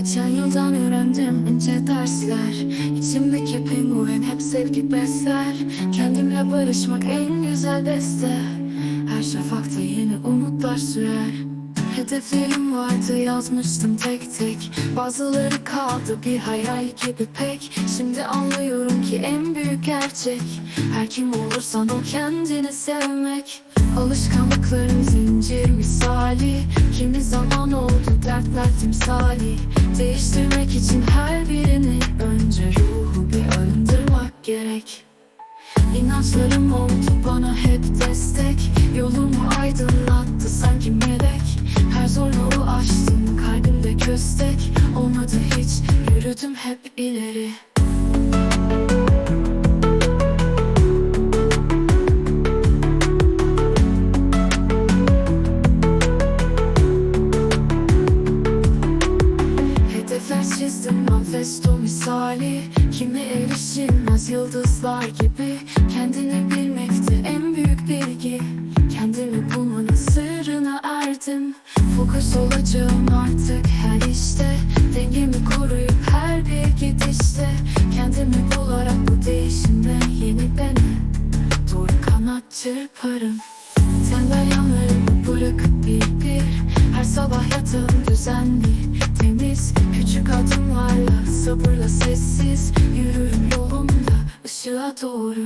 Geçen yıldan öğrendim ince dersler. İçimdeki penguen hep sevgi besler. Kendimle barışmak en güzel beste. Her şafakta yeni umutlar sürer. Hedeflerim vardı yazmıştım tek tek. Bazıları kaldı bir hayal gibi pek. Şimdi anlıyorum ki en büyük gerçek. Her kim olursan ol kendini sevmek. Alışkanlıkların zincir misali. Kimi zaman oldu dertler timsali için her birini Önce ruhu bir arındırmak gerek. İnançlarım oldu bana hep destek. Yolumu aydınlattı sanki melek. Her zorluğu aştım kalbimde köstek. Olmadı hiç yürüdüm hep ileri misali Kimi erişilmez yıldızlar gibi. Kendini bilmekti en büyük bilgi. Kendimi bulmanın sırrına erdim. Fokus olacağım artık her işte. Dengemi koruyup her bir gidişte. Kendimi bularak bu değişimde yeni beni Doğru kanat çırparım. Tembel yanlarımı bırakıp bir bir. Her sabah yatağım düzenli Temiz küçük adımlarla Sabırla sessiz Yürürüm yolumda ışığa doğru